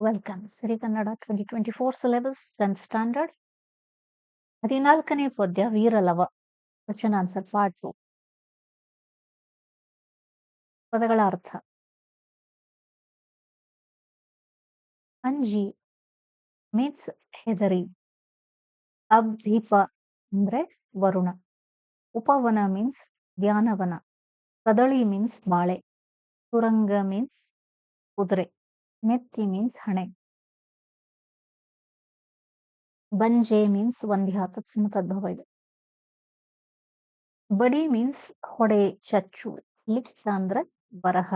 welcome Siri Kannada twenty twenty four syllabus tenth standard ಹದಿನಾಲ್ಕನೇ ಪದ್ಯ Veeralava question answer part two ಪದಗಳ ಅರ್ಥ ಅಂಜಿ ಮೀನ್ಸ್ ಹೆದರಿ ಅಬ್ದೀಪ ಅಂದ್ರೆ ವರುಣ ಉಪವನ ಮೀನ್ಸ್ ಧ್ಯಾನವನ ಕದಳಿ ಮೀನ್ಸ್ ಬಾಳೆ ತುರಂಗ ಮೀನ್ಸ್ ಕುದುರೆ ನೆತ್ತಿ ಮೀನ್ಸ್ ಹಣೆ. ಬಂಜೆ ಮೀನ್ಸ್ ಒಂದಿಹ ತತ್ಸಮ ತದ್ಭವ ಇದೆ. ಬಡಿ ಮೀನ್ಸ್ ಹೊಡೆ, ಚಚ್ಚು ಲಿಖಿತ ಅಂದ್ರೆ ಬರಹ,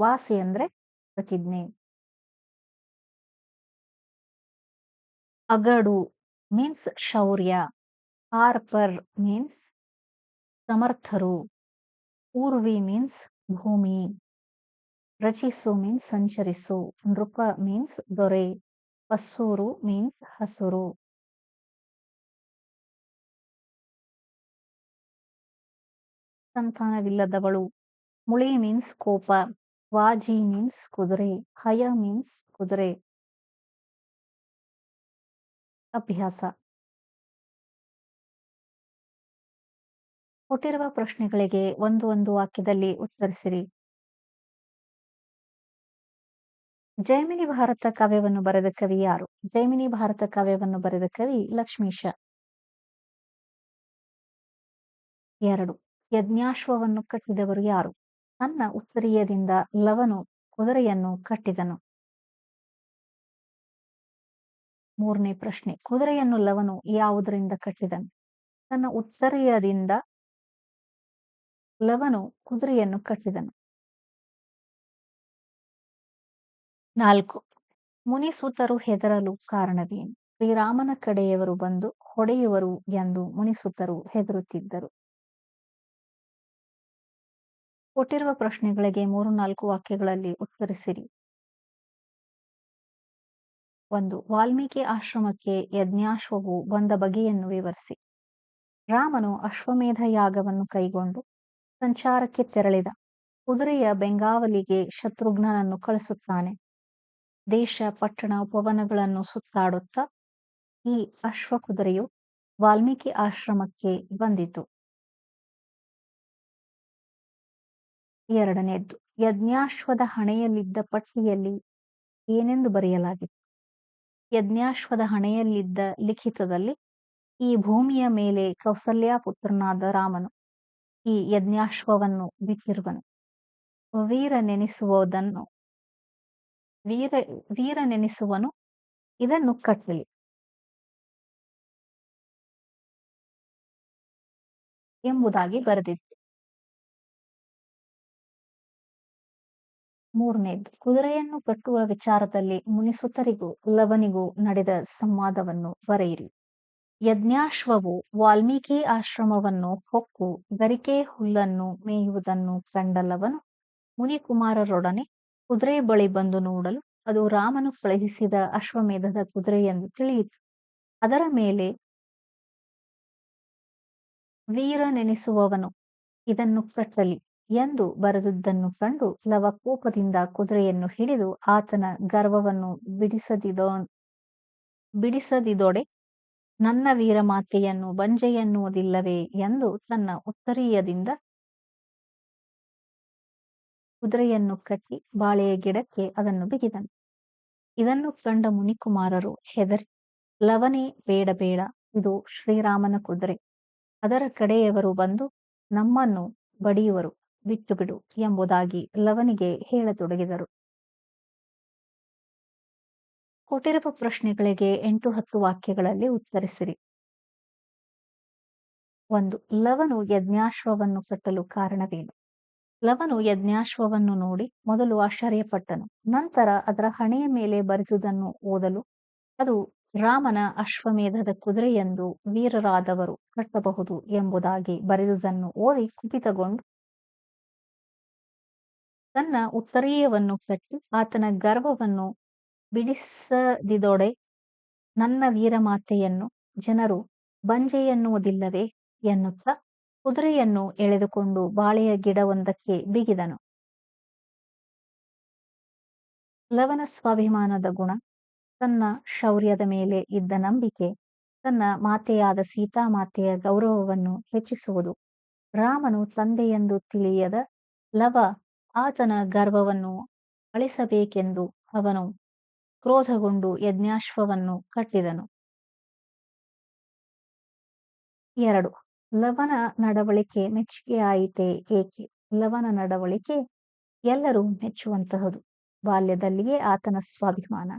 ವಾಸಿ ಅಂದ್ರೆ ಪ್ರತಿಜ್ಞೆ. ಅಗಡು ಮೀನ್ಸ್ ಶೌರ್ಯ, ಆರ್ಪರ್ ಮೀನ್ಸ್ ಸಮರ್ಥರು ಪೂರ್ವಿ ಮೀನ್ಸ್ ಭೂಮಿ. ರಚಿಸು ಮೀನ್ಸ್ ಸಂಚರಿಸು, ನೃಪ ಮೀನ್ಸ್ ದೊರೆ, ಪಸ್ಸೂರು ಮೀನ್ಸ್ ಹಸುರು. ಸಂತಾನವಿಲ್ಲದವಳು. ಮುಳಿ ಮೀನ್ಸ್ ಕೋಪ, ವಾಜಿ ಮೀನ್ಸ್ ಕುದುರೆ, ಹಯ ಮೀನ್ಸ್ ಕುದುರೆ. ಅಭ್ಯಾಸ. ಕೊಟ್ಟಿರುವ ಪ್ರಶ್ನೆಗಳಿಗೆ ಒಂದು ಒಂದು ವಾಕ್ಯದಲ್ಲಿ ಉತ್ತರಿಸಿರಿ. ಜೈಮಿನಿ ಭಾರತ ಕಾವ್ಯವನ್ನು ಬರೆದ ಕವಿ ಯಾರು? ಜೈಮಿನಿ ಭಾರತ ಕಾವ್ಯವನ್ನು ಬರೆದ ಕವಿ ಲಕ್ಷ್ಮೀಶ ಎರಡು. ಯಜ್ಞಾಶ್ವವನ್ನು ಕಟ್ಟಿದವರು ಯಾರು? ತನ್ನ ಉತ್ತರೀಯದಿಂದ ಲವನು ಕುದುರೆಯನ್ನು ಕಟ್ಟಿದನು. ಮೂರನೇ ಪ್ರಶ್ನೆ. ಕುದುರೆಯನ್ನು ಲವನು ಯಾವುದರಿಂದ ಕಟ್ಟಿದನು? ತನ್ನ ಉತ್ತರೀಯದಿಂದ ಲವನು ಕುದುರೆಯನ್ನು ಕಟ್ಟಿದನು. ನಾಲ್ಕು. ಮುನಿಸೂತರು ಹೆದರಲು ಕಾರಣವೇನು? ಶ್ರೀರಾಮನ ಕಡೆಯವರು ಬಂದು ಹೊಡೆಯುವರು ಎಂದು ಮುನಿಸೂತರು ಹೆದರುತ್ತಿದ್ದರು. ಕೊಟ್ಟಿರುವ ಪ್ರಶ್ನೆಗಳಿಗೆ ಮೂರು ನಾಲ್ಕು ವಾಕ್ಯಗಳಲ್ಲಿ ಉತ್ತರಿಸಿರಿ. ಒಂದು, ವಾಲ್ಮೀಕಿ ಆಶ್ರಮಕ್ಕೆ ಯಜ್ಞಾಶ್ವವು ಬಂದ ಬಗೆಯನ್ನು ವಿವರಿಸಿ. ರಾಮನು ಅಶ್ವಮೇಧ ಯಾಗವನ್ನು ಕೈಗೊಂಡು ಸಂಚಾರಕ್ಕೆ ತೆರಳಿದ. ಕುದುರೆಯ ಬೆಂಗಾವಲಿಗೆ ಶತ್ರುಘ್ನನನ್ನು ಕಳಿಸುತ್ತಾನೆ. ದೇಶ, ಪಟ್ಟಣ ಉಪವನಗಳನ್ನು ಸುತ್ತಾಡುತ್ತಾ ಈ ಅಶ್ವ ಕುದುರೆಯು ವಾಲ್ಮೀಕಿ ಆಶ್ರಮಕ್ಕೆ ಬಂದಿತು. ಎರಡನೆಯದ್ದು, ಯಜ್ಞಾಶ್ವದ ಹಣೆಯಲ್ಲಿದ್ದ ಪಟ್ಟಿಯಲ್ಲಿ ಏನೆಂದು ಬರೆಯಲಾಗಿತ್ತು. ಯಜ್ಞಾಶ್ವದ ಹಣೆಯಲ್ಲಿದ್ದ ಲಿಖಿತದಲ್ಲಿ ಈ ಭೂಮಿಯ ಮೇಲೆ ಕೌಸಲ್ಯ ಪುತ್ರನಾದ ರಾಮನು ಈ ಯಜ್ಞಾಶ್ವವನ್ನು ಬಿಟ್ಟಿರುವನು. ವೀರ ನೆನೆಸುವುದನ್ನು ವೀರ ವೀರ ನೆನೆಸುವನು, ಇದನ್ನು ಕಟ್ಟಲಿ. ಎಂಬುದಾಗಿ ಬರೆದಿತ್ತು ಮೂರನೇದು ಕುದುರೆಯನ್ನು ಕಟ್ಟುವ ವಿಚಾರದಲ್ಲಿ ಮುನಿಸುತ್ತರಿಗೂ, ಲವನಿಗೂ ನಡೆದ ಸಂವಾದವನ್ನು ಬರೆಯಿರಿ. ಯಜ್ಞಾಶ್ವವು ವಾಲ್ಮೀಕಿ ಆಶ್ರಮವನ್ನು ಹೊಕ್ಕು, ಗರಿಕೆ ಹುಲ್ಲನ್ನು ಮೇಯುವುದನ್ನು ಕಂಡಲ್ಲವನು ಮುನಿಕುಮಾರರೊಡನೆ ಕುದುರೆ ಬಳಿ ಬಂದು ನೋಡಲು ಅದು ರಾಮನು ಕಳುಹಿಸಿದ ಅಶ್ವಮೇಧದ ಕುದುರೆ ಎಂದು ತಿಳಿಯಿತು. ಅದರ ಮೇಲೆ ವೀರ ನೆನೆಸುವವನು ಇದನ್ನು ಕಟ್ಟಲಿ ಎಂದು ಬರೆದುದನ್ನು ಕಂಡು ಲವ ಕೋಪದಿಂದ ಕುದುರೆಯನ್ನು ಹಿಡಿದು ಆತನ ಗರ್ವವನ್ನು ಬಿಡಿಸದಿದೋ ಬಿಡಿಸದಿದೊಡೆ ನನ್ನ ವೀರಮಾತೆಯನ್ನು ಬಂಜೆಯನ್ನುವುದಿಲ್ಲವೇ ಎಂದು ತನ್ನ ಉತ್ತರೀಯದಿಂದ ಕುದುರೆಯನ್ನು ಕಟ್ಟಿ ಬಾಳೆಯ ಗಿಡಕ್ಕೆ ಅದನ್ನು ಬಿಗಿದನು. ಇದನ್ನು ಕಂಡ ಮುನಿಕುಮಾರರು ಹೆದರಿ, ಲವನೇ, ಬೇಡ ಬೇಡ, ಇದು ಶ್ರೀರಾಮನ ಕುದುರೆ. ಅದರ ಕಡೆಯವರು ಬಂದು ನಮ್ಮನ್ನು ಬಡಿಯುವರು ಬಿಟ್ಟು ಬಿಡು ಎಂಬುದಾಗಿ ಲವನಿಗೆ ಹೇಳತೊಡಗಿದರು. ಕೊಟ್ಟಿರುವ ಪ್ರಶ್ನೆಗಳಿಗೆ ಎಂಟು ಹತ್ತು ವಾಕ್ಯಗಳಲ್ಲಿ ಉತ್ತರಿಸಿರಿ. ಒಂದು, ಲವನು ಯಜ್ಞಾಶ್ವವನ್ನು ಕಟ್ಟಲು ಕಾರಣವೇನು? ಲವನು ಯಜ್ಞಾಶ್ವವನ್ನು ನೋಡಿ ಮೊದಲು ಆಶ್ಚರ್ಯಪಟ್ಟನು. ನಂತರ ಅದರ ಹಣೆಯ ಮೇಲೆ ಬರೆದುದನ್ನು ಓದಲು, ಅದು ರಾಮನ ಅಶ್ವಮೇಧದ ಕುದುರೆ ಎಂದು ವೀರರಾದವರು ಕಟ್ಟಬಹುದು ಎಂಬುದಾಗಿ ಬರೆದುದನ್ನು ಓದಿ ಕುಪಿತಗೊಂಡು ತನ್ನ ಉತ್ತರೀಯವನ್ನು ಕಟ್ಟಿ ಆತನ ಗರ್ವವನ್ನು ಬಿಡಿಸದಿದೊಡೆ ನನ್ನ ವೀರಮಾತೆಯನ್ನು ಜನರು ಬಂಜೆ ಎನ್ನುವುದಿಲ್ಲವೇ ಎನ್ನುತ್ತಾ ಕುದುರೆಯನ್ನು ಎಳೆದುಕೊಂಡು ಬಾಳೆಯ ಗಿಡವೊಂದಕ್ಕೆ ಬಿಗಿದನು. ಲವನ ಸ್ವಾಭಿಮಾನದ ಗುಣ, ತನ್ನ ಶೌರ್ಯದ ಮೇಲೆ ಇದ್ದ ನಂಬಿಕೆ, ತನ್ನ ಮಾತೆಯಾದ ಸೀತಾಮಾತೆಯ ಗೌರವವನ್ನು ಹೆಚ್ಚಿಸುವುದು. ರಾಮನು ತಂದೆಯೆಂದು ತಿಳಿಯದ ಲವ ಆತನ ಗರ್ವವನ್ನು ಅಳಿಸಬೇಕೆಂದು ಅವನು ಕ್ರೋಧಗೊಂಡು ಯಜ್ಞಾಶ್ವವನ್ನು ಕಟ್ಟಿದನು. ಎರಡು ಲವನ ನಡವಳಿಕೆ ಮೆಚ್ಚುಗೆಯಾಯಿತೆ ಏಕೆ? ಲವನ ನಡವಳಿಕೆ ಎಲ್ಲರೂ ಮೆಚ್ಚುವಂತಹದು. ಬಾಲ್ಯದಲ್ಲಿಯೇ ಆತನ ಸ್ವಾಭಿಮಾನ.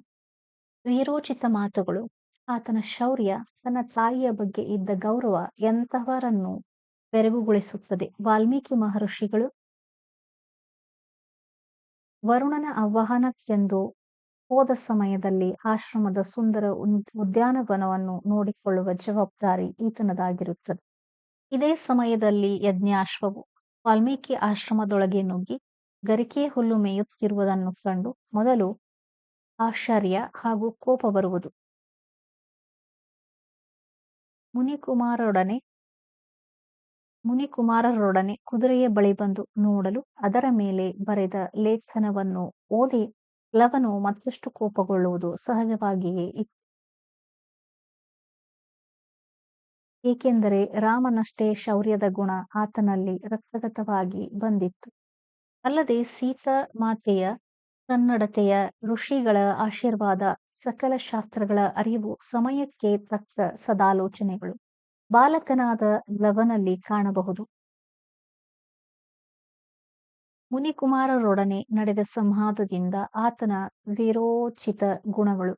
ವೀರೋಚಿತ ಮಾತುಗಳು. ಆತನ ಶೌರ್ಯ ತನ್ನ ತಾಯಿಯ ಬಗ್ಗೆ ಇದ್ದ ಗೌರವ ಎಂತಹವರನ್ನು ಬೆರಗುಗೊಳಿಸುತ್ತದೆ? ವಾಲ್ಮೀಕಿ ಮಹರ್ಷಿಗಳು ವರುಣನ ಆಹ್ವಾನಕ್ಕೆಂದು ಹೋದ ಸಮಯದಲ್ಲಿ ಆಶ್ರಮದ ಸುಂದರ ಉದ್ಯಾನವನವನ್ನು ನೋಡಿಕೊಳ್ಳುವ ಜವಾಬ್ದಾರಿ ಈತನದಾಗಿರುತ್ತದೆ. ಇದೇ ಸಮಯದಲ್ಲಿ ಯಜ್ಞಾಶ್ವವು ವಾಲ್ಮೀಕಿ ಆಶ್ರಮದೊಳಗೆ ನುಗ್ಗಿ ಗರಿಕೆ ಹುಲ್ಲು ಮೇಯುತ್ತಿರುವುದನ್ನು ಕಂಡು ಮೊದಲು ಆಶ್ಚರ್ಯ ಹಾಗೂ ಕೋಪ ಬರುವುದು. ಮುನಿಕುಮಾರರೊಡನೆ ಮುನಿಕುಮಾರರೊಡನೆ ಕುದುರೆಯ ಬಳಿ ಬಂದು ನೋಡಲು ಅದರ ಮೇಲೆ ಬರೆದ ಲೇಖನವನ್ನು ಓದಿ ಲವನು ಮತ್ತಷ್ಟು ಕೋಪಗೊಳ್ಳುವುದು ಸಹಜವಾಗಿಯೇ ಇತ್ತು. ಏಕೆಂದರೆ ರಾಮನಷ್ಟೇ ಶೌರ್ಯದ ಗುಣ ಆತನಲ್ಲಿ ರಕ್ತಗತವಾಗಿ ಬಂದಿತ್ತು. ಅಲ್ಲದೆ ಸೀತಾ ಮಾತೆಯ ಕನ್ನಡತೆಯ ಋಷಿಗಳ ಆಶೀರ್ವಾದ ಸಕಲ ಶಾಸ್ತ್ರಗಳ ಅರಿವು ಸಮಯಕ್ಕೆ ತಕ್ಕ ಸದಾಲೋಚನೆಗಳು. ಬಾಲಕನಾದ ಲವನಲ್ಲಿ ಕಾಣಬಹುದು. ಮುನಿಕುಮಾರರೊಡನೆ ನಡೆದ ಸಂವಾದದಿಂದ ಆತನ ವೀರೋಚಿತ ಗುಣಗಳು.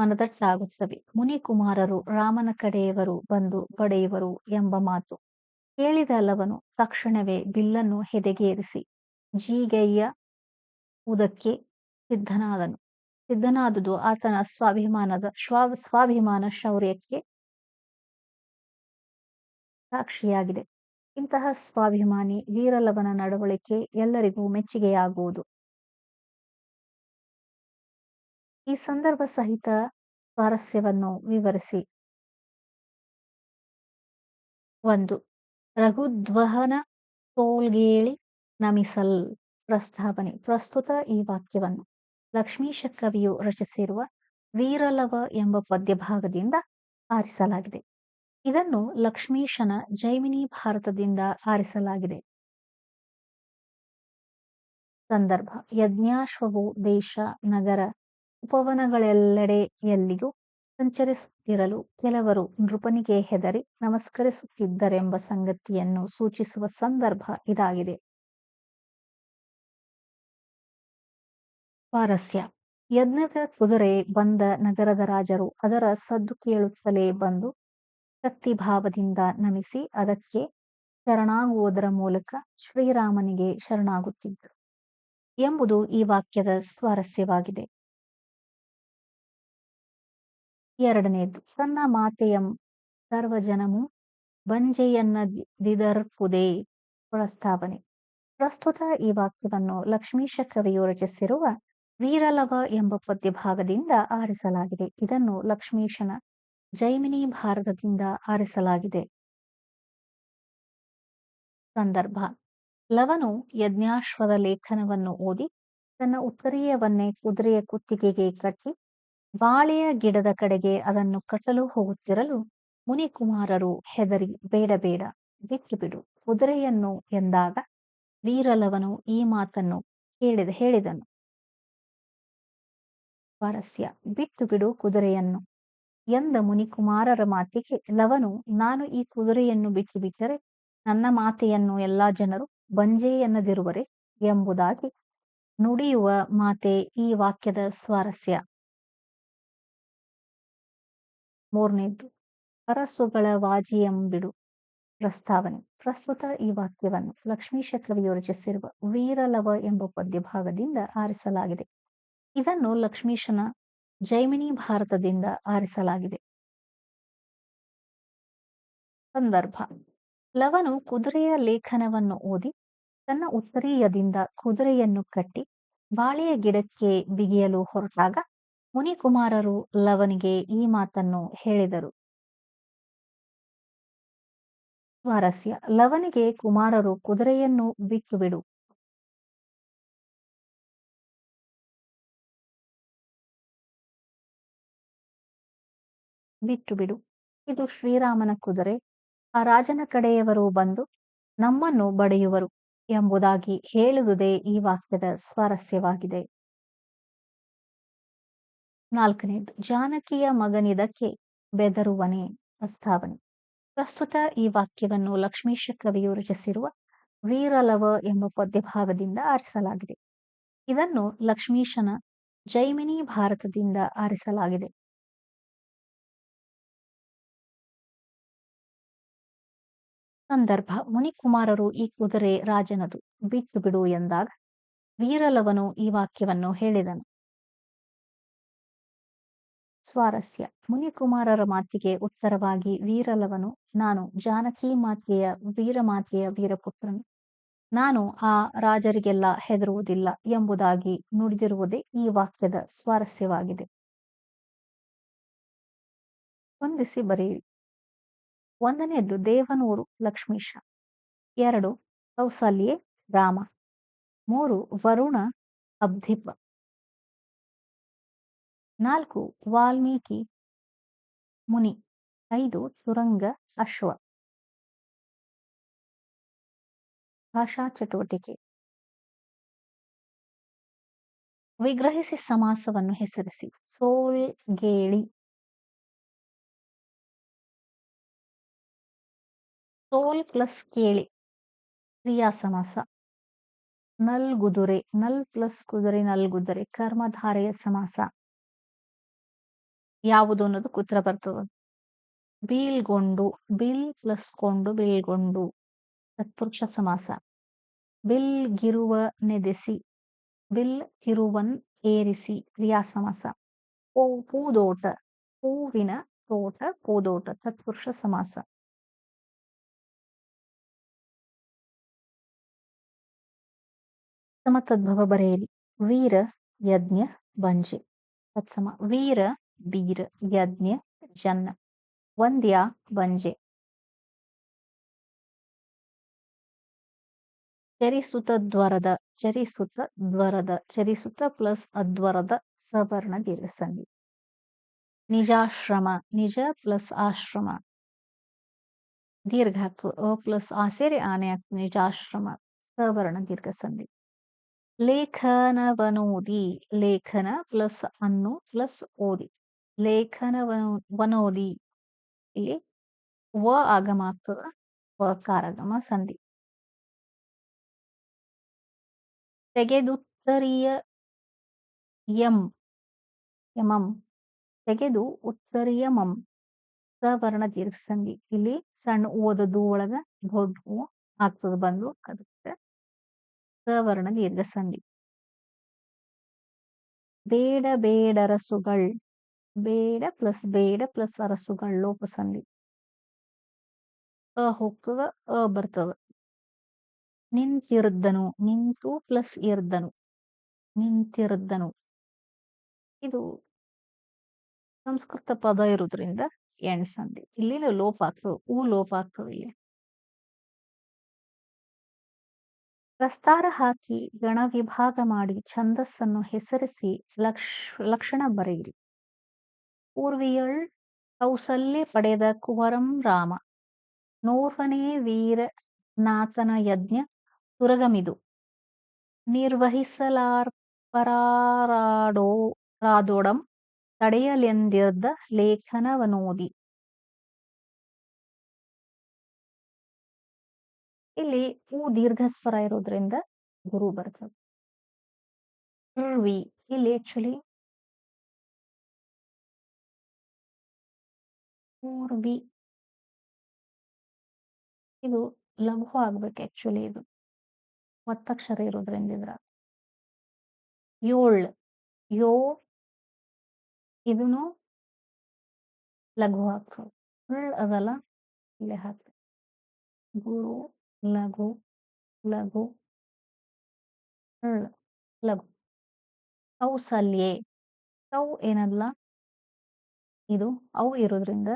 ಮನದಟ್ಟಾಗುತ್ತವೆ. ಮುನಿಕುಮಾರರು ರಾಮನ ಕಡೆಯವರು ಬಂದು ಪಡೆಯವರು ಎಂಬ ಮಾತು. ಕೇಳಿದ ಲವನು ತಕ್ಷಣವೇ ಬಿಲ್ಲನ್ನು ಹೆದೆಗೇರಿಸಿ, ಜೀಗಯ್ಯ, ಉದಕ್ಕೆ ಸಿದ್ಧನಾದನು. ಸಿದ್ಧನಾದುದು ಆತನ ಸ್ವಾಭಿಮಾನದ ಸ್ವಾ ಸ್ವಾಭಿಮಾನ ಶೌರ್ಯಕ್ಕೆ ಸಾಕ್ಷಿಯಾಗಿದೆ. ಇಂತಹ ಸ್ವಾಭಿಮಾನಿ ವೀರಲವನ ನಡವಳಿಕೆ ಎಲ್ಲರಿಗೂ ಮೆಚ್ಚುಗೆಯಾಗುವುದು. ಈ ಸಂದರ್ಭ ಸಹಿತ ಸ್ವಾರಸ್ಯವನ್ನು ವಿವರಿಸಿ. ಒಂದು, ರಘುಧ್ವಹನ ತೋಲ್ಗೇಳಿ ನಮಿಸಲ್ ಪ್ರಸ್ತಾವನೆ, ಪ್ರಸ್ತುತ ಈ ವಾಕ್ಯವನ್ನು. ಲಕ್ಷ್ಮೀಶ ಕವಿಯು ರಚಿಸಿರುವ ವೀರಲವ ಎಂಬ ಪದ್ಯಭಾಗದಿಂದ ಆರಿಸಲಾಗಿದೆ. ಇದನ್ನು ಲಕ್ಷ್ಮೀಶನ ಜೈಮಿನಿ ಭಾರತದಿಂದ ಆರಿಸಲಾಗಿದೆ. ಸಂದರ್ಭ, ಯಜ್ಞಾಶ್ವವು ದೇಶ, ನಗರ ಉಪವನಗಳೆಲ್ಲೆಡೆ ಎಲ್ಲಿಯೂ ಸಂಚರಿಸುತ್ತಿರಲು ಕೆಲವರು ನೃಪನಿಗೆ ಹೆದರಿ ನಮಸ್ಕರಿಸುತ್ತಿದ್ದರೆಂಬ ಸಂಗತಿಯನ್ನು ಸೂಚಿಸುವ ಸಂದರ್ಭ ಇದಾಗಿದೆ. ಸ್ವಾರಸ್ಯ ಯಜ್ಞದ ಕುದುರೆ ಬಂದ ನಗರದ ರಾಜರು ಅದರ ಸದ್ದು ಕೇಳುತ್ತಲೇ ಬಂದು ಭಕ್ತಿಭಾವದಿಂದ ನಮಿಸಿ ಅದಕ್ಕೆ ಶರಣಾಗುವುದರ ಮೂಲಕ ಶ್ರೀರಾಮನಿಗೆ ಶರಣಾಗುತ್ತಿದ್ದರು ಎಂಬುದು ಈ ವಾಕ್ಯದ ಸ್ವಾರಸ್ಯವಾಗಿದೆ. ಎರಡನೇದು, ತನ್ನ ಮಾತೆಯಂ ಸರ್ವಜನಮು ಬಂಜೆಯನ್ನದಿದರ್ಪುದೇ ಪ್ರಸ್ತಾವನೆ. ಪ್ರಸ್ತುತ ಈ ವಾಕ್ಯವನ್ನು ಲಕ್ಷ್ಮೀಶ ಕವಿಯು ರಚಿಸಿರುವ ವೀರಲವ ಎಂಬ ಪದ್ಯಭಾಗದಿಂದ ಆರಿಸಲಾಗಿದೆ. ಇದನ್ನು ಲಕ್ಷ್ಮೀಶನ ಜೈಮಿನಿ ಭಾರತದಿಂದ ಆರಿಸಲಾಗಿದೆ. ಸಂದರ್ಭ, ಲವನು ಯಜ್ಞಾಶ್ವದ ಲೇಖನವನ್ನು ಓದಿ ತನ್ನ ಉತ್ತರೀಯವನ್ನೇ ಕುದುರೆಯ ಕುತ್ತಿಗೆಗೆ ಕಟ್ಟಿ ಬಾಳೆಯ ಗಿಡದ ಕಡೆಗೆ ಅದನ್ನು ಕಟ್ಟಲು ಹೋಗುತ್ತಿರಲು ಮುನಿಕುಮಾರರು ಹೆದರಿ, ಬೇಡ ಬೇಡ, ಬಿಟ್ಟು ಬಿಡು, ಕುದುರೆಯನ್ನು ಎಂದಾಗ ವೀರಲವನು ಈ ಮಾತನ್ನು ಕೇಳಿದ, ಹೇಳಿದನು. ಸ್ವಾರಸ್ಯ ಬಿಟ್ಟು ಬಿಡು ಕುದುರೆಯನ್ನು ಎಂದ ಮುನಿಕುಮಾರರ ಮಾತಿಗೆ ಲವನು, ನಾನು ಈ ಕುದುರೆಯನ್ನು ಬಿಟ್ಟು ಬಿಟ್ಟರೆ ನನ್ನ ಮಾತೆಯನ್ನು ಎಲ್ಲಾ ಜನರು ಬಂಜೆ ಎನ್ನದಿರುವರೆ ಎಂಬುದಾಗಿ ನುಡಿಯುವ ಮಾತೆ ಈ ವಾಕ್ಯದ ಸ್ವಾರಸ್ಯ. ಮೂರನೇದ್ದು ಅರಸುಗಳ ವಾಜಿಯಂಬಿಡು. ಪ್ರಸ್ತಾವನೆ. ಪ್ರಸ್ತುತ ಈ ವಾಕ್ಯವನ್ನು ಲಕ್ಷ್ಮೀ ಕವಿಯು ರಚಿಸಿರುವ ವೀರಲವ ಎಂಬ ಪದ್ಯಭಾಗದಿಂದ ಆರಿಸಲಾಗಿದೆ. ಇದನ್ನು ಲಕ್ಷ್ಮೀಶನ ಜೈಮಿನಿ ಭಾರತದಿಂದ ಆರಿಸಲಾಗಿದೆ. ಸಂದರ್ಭ. ಲವನು ಕುದುರೆಯ ಲೇಖನವನ್ನು ಓದಿ, ತನ್ನ ಉತ್ತರೀಯದಿಂದ ಕುದುರೆಯನ್ನು ಕಟ್ಟಿ, ಬಾಳೆಯ ಗಿಡಕ್ಕೆ ಬಿಗಿಯಲು ಹೊರಟಾಗ ಮುನಿಕುಮಾರರು ಲವನಿಗೆ ಈ ಮಾತನ್ನು ಹೇಳಿದರು. ಸ್ವಾರಸ್ಯ ಲವನಿಗೆ ಕುಮಾರರು ಕುದುರೆಯನ್ನು ಬಿಟ್ಟುಬಿಡು. ಬಿಟ್ಟು ಬಿಡು ಇದು ಶ್ರೀರಾಮನ ಕುದುರೆ. ಆ ರಾಜನ ಕಡೆಯವರು ಬಂದು ನಮ್ಮನ್ನು ಬಡೆಯುವರು ಎಂಬುದಾಗಿ ಹೇಳುವುದೇ ಈ ವಾಕ್ಯದ ಸ್ವಾರಸ್ಯವಾಗಿದೆ. ನಾಲ್ಕನೇದು, ಜಾನಕಿಯ ಮಗನಿದಕ್ಕೆ ಬೆದರುವನೇ ಪ್ರಸ್ತಾವನೆ. ಪ್ರಸ್ತುತ ಈ ವಾಕ್ಯವನ್ನು ಲಕ್ಷ್ಮೀಶ ಕವಿಯು ರಚಿಸಿರುವ ವೀರಲವ ಎಂಬ ಪದ್ಯಭಾಗದಿಂದ ಆರಿಸಲಾಗಿದೆ. ಇದನ್ನು ಲಕ್ಷ್ಮೀಶನ ಜೈಮಿನಿ ಭಾರತದಿಂದ ಆರಿಸಲಾಗಿದೆ. ಸಂದರ್ಭ, ಮುನಿಕುಮಾರರು ಈ ಕುದುರೆ ರಾಜನದು ಬಿಟ್ಟು ಬಿಡು ಎಂದಾಗ ವೀರಲವನು ಈ ವಾಕ್ಯವನ್ನು ಹೇಳಿದನು. ಸ್ವಾರಸ್ಯ. ಮುನಿಕುಮಾರರ ಮಾತಿಗೆ ಉತ್ತರವಾಗಿ ವೀರಲವನು, ನಾನು ಜಾನಕಿ ಮಾತೆಯ ವೀರಮಾತೆಯ ವೀರಪುತ್ರನು. ನಾನು ಆ ರಾಜರಿಗೆಲ್ಲ ಹೆದರುವುದಿಲ್ಲ ಎಂಬುದಾಗಿ ನುಡಿದಿರುವುದೇ ಈ ವಾಕ್ಯದ ಸ್ವಾರಸ್ಯವಾಗಿದೆ. ಹೊಂದಿಸಿ ಬರೆಯಿರಿ. ಒಂದನೆಯದ್ದು ದೇವನೂರು ಲಕ್ಷ್ಮೀಶ. ಎರಡು, ಕೌಸಲ್ಯೆ ರಾಮ. ಮೂರು, ವರುಣ ಅಬ್ಧಿಪ ನಾಲ್ಕು, ವಾಲ್ಮೀಕಿ ಮುನಿ, ಐದು, ಸುರಂಗ ಅಶ್ವ. ಭಾಷಾ ಚಟುವಟಿಕೆ. ವಿಗ್ರಹಿಸಿ ಸಮಾಸವನ್ನು ಹೆಸರಿಸಿ. ಸೋಲ್ಗೇಳಿ ಸೋಲ್ ಪ್ಲಸ್ ಕೇಳಿ ಕ್ರಿಯಾ ಸಮಾಸ. ನಲ್ಗುದುರೆ, ನಲ್ ಪ್ಲಸ್ ಕುದುರೆ, ನಲ್ಗುದುರೆ, ಕರ್ಮಧಾರೆಯ ಸಮಾಸ. ಯಾವುದು ಅನ್ನೋದಕ್ಕೆ ಉತ್ತರ ಬರ್ತದ. ಬೀಳ್ಗೊಂಡು ಬಿಲ್ ಪ್ಲಸ್ ಕೊಂಡು ಬೀಳ್ಗೊಂಡು ತತ್ಪುರುಷ ಸಮಾಸ. ಬಿಲ್ ಗಿರುವ ನೆದೆಸಿ, ಬಿಲ್ ತಿರುವನ್ ಏರಿಸಿ ಕ್ರಿಯಾ ಸಮಾಸ. ಓ ಪೂದೋಟ, ಹೂವಿನ ತೋಟ, ಪೂದೋಟ ತತ್ಪುರುಷ ಸಮಾಸ. ಸಮತದ್ಭವ ಬರೆಯಿರಿ. ವೀರ, ಯಜ್ಞ ಬಂಜೆ ತತ್ಸಮ ವೀರ ಬೀರ ಯಜ್ಞ ಜನ್ನ ವಂದ್ಯ ಬಂಜೆ. ಚರಿಸುತ ದ್ವರದ ಚರಿಸುತ ದ್ವರದ, ಚರಿಸುತ ಪ್ಲಸ್ ಅದ್ವರದ ಸವರ್ಣ ದೀರ್ಘಸಂಧಿ ನಿಜಾಶ್ರಮ, ನಿಜ ಪ್ಲಸ್ ಆಶ್ರಮ. ದೀರ್ಘ ಪ್ಲಸ್ ಆ ಸೇರಿ ಆನೆ ನಿಜಾಶ್ರಮ, ಸವರ್ಣ ದೀರ್ಘಸಂಧಿ ಲೇಖನವನೋದಿ, ಲೇಖನ ಪ್ಲಸ್ ಅನ್ನು ಪ್ಲಸ್ ಓದಿ. ಲೇಖನ ವನೋದಿ ಇಲ್ಲಿ ವ ಆಗಮ ಆಗ್ತದ ವಕಾರಗಮ ಸಂಧಿ ತೆಗೆದುತ್ತರಿಯ ಯಂ ಯಮಂ ತೆಗೆದು ಉತ್ತರಿಯ ಮಂ ಸವರ್ಣ ದೀರ್ಘ ಸಂಧಿ ಇಲ್ಲಿ ಸಣ್ಣ ಓದದು ಒಳಗ ದೊಡ್ಡ ಆಗ್ತದ ಬಂದು ಅದಕ್ಕೆ ಸವರ್ಣ ದೀರ್ಘ ಸಂಧಿ ಬೇಡ ಬೇಡ ರಸುಗಳ್ ಬೇಡ ಪ್ಲಸ್ ಬೇಡ ಪ್ಲಸ್ ಅರಸುಗಳ ಲೋಪ ಸಂಧಿ ಅ ಹೋಗ್ತದ, ಅ ಬರ್ತದ. ನಿಂತಿರ್ದನು ನಿಂತು ಪ್ಲಸ್ ಇರ್ದನು ನಿಂತಿರ್ದನು ಇದು ಸಂಸ್ಕೃತ ಪದ ಇರೋದ್ರಿಂದ ಎಣ್ ಸಂಧಿ. ಇಲ್ಲಿ ಲೋಪ ಆಗ್ತದೆ ಹೂ ಲೋಪ ಆಗ್ತದೆ ಇಲ್ಲಿ. ಪ್ರಸ್ತಾರ ಹಾಕಿ ಗಣ ವಿಭಾಗ ಮಾಡಿ ಛಂದಸ್ಸನ್ನು ಹೆಸರಿಸಿ ಲಕ್ಷ, ಲಕ್ಷಣ ಬರೆಯಿರಿ. ಪೂರ್ವಿಯಳ್ ಕೌಸಲ್ಯ ಪಡೆದ ಕುವರಂ ರಾಮ. ನೋರ್ವನೇ ವೀರ ನಾಥನ ಯಜ್ಞ ತುರಗಮಿದು. ನಿರ್ವಹಿಸಲಾರ್ಪರಾಡೋ ರಾದೋಡಂ ತಡೆಯಲೆಂದಿದ್ದ ಲೇಖನವನೋದಿ. ಇಲ್ಲಿ ಹೂ ದೀರ್ಘ ಸ್ವರ ಇರೋದ್ರಿಂದ ಗುರು ಬರ್ತದೆ ಇಲ್ಲಿ ಆಕ್ಚುಲಿ ವಿ ಇದು ಲಘು ಆಗ್ಬೇಕು ಆಕ್ಚುಲಿ ಇದು. ಒತ್ತಕ್ಷರ ಇರೋದ್ರಿಂದ ಇದ್ರ. ಏಳ್ ಯೋ ಇದನ್ನು ಲಘು ಹಾಕ್ತು ಫುಲ್ ಅದಲ್ಲ, ಇಲ್ಲೇ ಹಾಕ್ತದೆ ಗುರು ಲಘು ಲಘು ಲಘು. ಕೌಸಲ್ಯೆ. ಕೌ ಏನಲ್ಲ, ಇದು ಅವು ಇರೋದ್ರಿಂದ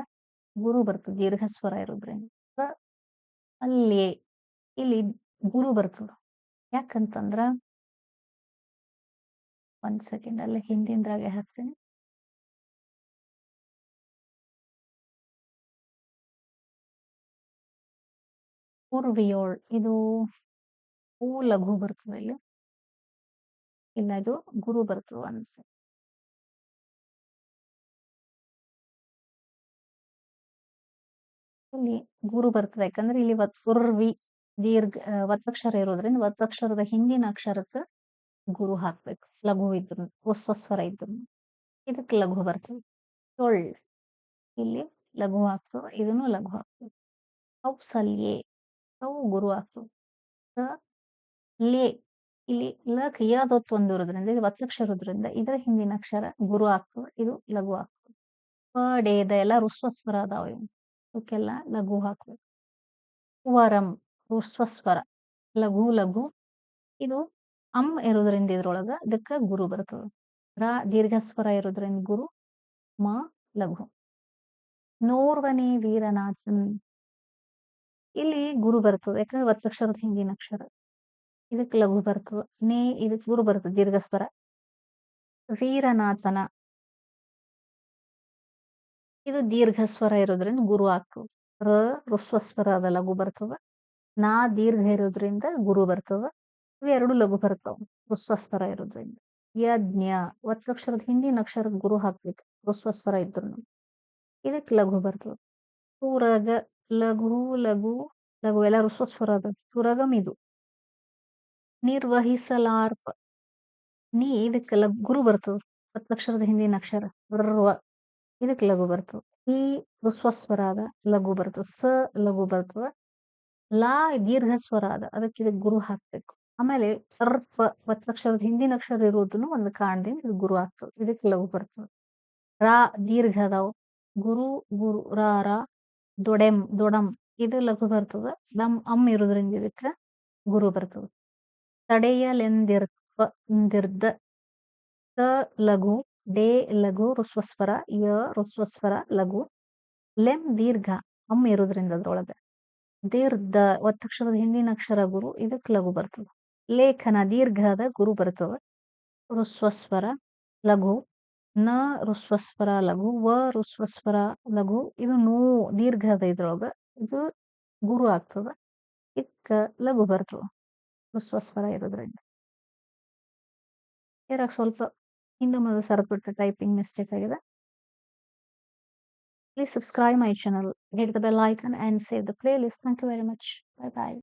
ಗುರು ಬರ್ತದೆ, ದೀರ್ಘಸ್ವರ ಇರೋದ್ರಿಂದ. ಅಲ್ಲಿ, ಇಲ್ಲಿ ಗುರು ಬರ್ತದ? ಯಾಕಂತಂದ್ರ ಒಂದ್ ಸೆಕೆಂಡ್ ಅಲ್ಲಿ ಹಿಂದಿಂದ್ರಾಗೆ ಹಾಕ್ತೀನಿ. ಉರ್ವಿಯೋಳ್ ಇದು ಹೂ ಲಘು ಬರ್ತದೆ ಇಲ್ಲಿ ಇಲ್ಲ ಅದು ಗುರು ಬರ್ತದ ಅನ್ಸ. ಇಲ್ಲಿ ಗುರು ಬರ್ತದೆ. ಯಾಕಂದ್ರೆ ಇಲ್ಲಿ ವತ್ ಉರ್ವಿ ದೀರ್ಘ ವತ್ತಕ್ಷರ ಇರೋದ್ರಿಂದ ಒತ್ತಕ್ಷರದ ಹಿಂದಿನ ಅಕ್ಷರಕ್ಕೆ ಗುರು ಹಾಕ್ಬೇಕು. ಲಘು ಇದ್ರು ಸ್ವಸ್ವರ ಇದ್ರು. ಇದಕ್ಕೆ ಲಘು ಬರ್ತದೆ. ಟೊಳ್. ಇಲ್ಲಿ ಲಘು ಆಗ್ತದೆ ಇದನ್ನು ಲಘು ಹಾಕ್ತವೆ ಅವು ಸಲ್ಯೆ. ಅವು ಗುರು ಆಗ್ತದೆ ಲೇ. ಇಲ್ಲಿ ಲ ಕ್ರಿಯಾದೊತ್ತು ಒಂದು ಇರೋದ್ರಿಂದ ಇದು ಇರೋದ್ರಿಂದ, ಇದರ ಹಿಂದಿನ ಅಕ್ಷರ ಗುರು ಆಗ್ತದೆ ಇದು ಲಘು ಆಗ್ತದೆ ಪ ಎಲ್ಲ ರುಸ್ವಸ್ವರ ಅದಾವ ಇವು. ಇವಕ್ಕೆಲ್ಲ ಲಘು ಹಾಕ್ಬೇಕು. ವರಂ ಸ್ವಸ್ವರ, ಲಘು ಲಘು. ಇದು ಅಂ ಇರೋದ್ರಿಂದ ಇದ್ರೊಳಗ ಅದಕ್ಕ ಗುರು ಬರ್ತದ. ರ ದೀರ್ಘಸ್ವರ ಇರೋದ್ರಿಂದ ಗುರು, ಮ ಲಘು. ನೋರ್ವನೇ ವೀರನಾಥನ್. ಇಲ್ಲಿ ಗುರು ಬರ್ತದ, ಯಾಕಂದ್ರೆ ಒತ್ತಕ್ಷರದ ಹಿಂದಿನ ಅಕ್ಷರ. ಇದಕ್ಕೆ ಲಘು ಬರ್ತದ. ನೇ, ಇದಕ್ಕೆ ಗುರು ಬರ್ತದ ದೀರ್ಘ ಸ್ವರ ವೀರನಾಥನ. ಇದು ದೀರ್ಘ ಸ್ವರ ಇರೋದ್ರಿಂದ ಗುರು ಹಾಕು. ರ ರುಸ್ವಸ್ವರ ಅದ ಲಘು ಬರ್ತದ ನಾ ದೀರ್ಘ ಇರೋದ್ರಿಂದ ಗುರು ಬರ್ತದ ಇವೆರಡು ಲಘು ಬರ್ತಾವ ರುಸ್ವಸ್ವರ ಇರೋದ್ರಿಂದ. ಯಜ್ಞ ಒತ್ತಕ್ಷರದ ಹಿಂದಿನ ಅಕ್ಷರ ಗುರು ಹಾಕ್ಬೇಕು ರುಸ್ವಸ್ವರ ಇದ್ರು ಇದಕ್ಕೆ ಲಘು ಬರ್ತದ ತೂರಗ, ಲಘು ಲಘು ಲಘು, ಎಲ್ಲ ರುಸ್ವಸ್ವರ ಅದ. ತುರಗಂ ಇದು. ನಿರ್ವಹಿಸಲಾರ್ಪ. ನೀ ಇದಕ್ಕೆ ಗುರು ಬರ್ತದ ಒತ್ತಕ್ಷರದ ಹಿಂದಿನ ಅಕ್ಷರ. ರ್ವ ಇದಕ್ಕೆ ಲಘು ಬರ್ತದೆ. ಈ ರುಸ್ವಸ್ವರ ಅದ ಲಘು ಬರ್ತದೆ. ಸ ಲಘು ಬರ್ತದ. ಲಾ ದೀರ್ಘ ಸ್ವರ ಅದ ಅದಕ್ಕೆ ಇದಕ್ಕೆ ಗುರು ಹಾಕ್ಬೇಕು. ಆಮೇಲೆ ಅರ್ಪ ಒತ್ತಕ್ಷರದ ಹಿಂದಿನ ಅಕ್ಷರ ಇರೋದನ್ನು ಒಂದು ಕಾರಣದಿಂದ ಇದು ಗುರು ಆಗ್ತದೆ ಇದಕ್ಕೆ ಲಘು ಬರ್ತದೆ. ರಾ ದೀರ್ಘ ಅದಾವ ಗುರು ಗುರು, ರಾ ರಾ ದೊಡೆಂ ದೊಡಂ, ಇದು ಲಘು ಬರ್ತದ. ನಮ್ ಅಮ್ ಇರೋದ್ರಿಂದ ಇದಕ್ಕೆ ಗುರು ಬರ್ತದ. ತಡೆಯಲೆಂದಿರ್ಪ ಇಂದಿರ್ದ ತ, ಲಘು ಡೇ ಲಘು ಋಸ್ವಸ್ವರ ಯ ಋಸ್ವಸ್ವರ ಲಘು, ಲೆಂ ದೀರ್ಘ ಅಮ್ ಇರೋದ್ರಿಂದ ಅದ್ರೊಳಗೆ. ದೀರ್ಘ ಒತ್ತಕ್ಷರದ ಹಿಂದಿನ ಅಕ್ಷರ ಗುರು ಇದಕ್ಕೆ ಲಘು ಬರ್ತದೆ. ಲೇಖನ, ದೀರ್ಘದ ಗುರು ಬರ್ತದ. ಋಸ್ವಸ್ವರ ಲಘು, ನ ಋಸ್ವಸ್ವರ ಲಘು, ವ ಋಸ್ವಸ್ವರ ಲಘು, ಇದು ನೂ, ದೀರ್ಘದ ಇದ್ರೊಳಗ ಇದು ಗುರು ಆಗ್ತದ. ಇಕ್ಕ ಲಘು ಬರ್ತದೆ. ಋಸ್ವಸ್ವರ ಇರೋದ್ರಿಂದ. ಇದ್ರಾಗ ಸ್ವಲ್ಪ ಹಿಂದೆ ಮುಂದೆ ಸರಪಟ್ಟ ಟೈಪಿಂಗ್ ಮಿಸ್ಟೇಕ್ ಆಗಿದೆ Please subscribe my channel, hit the bell icon and save the playlist. Thank you very much. Bye bye.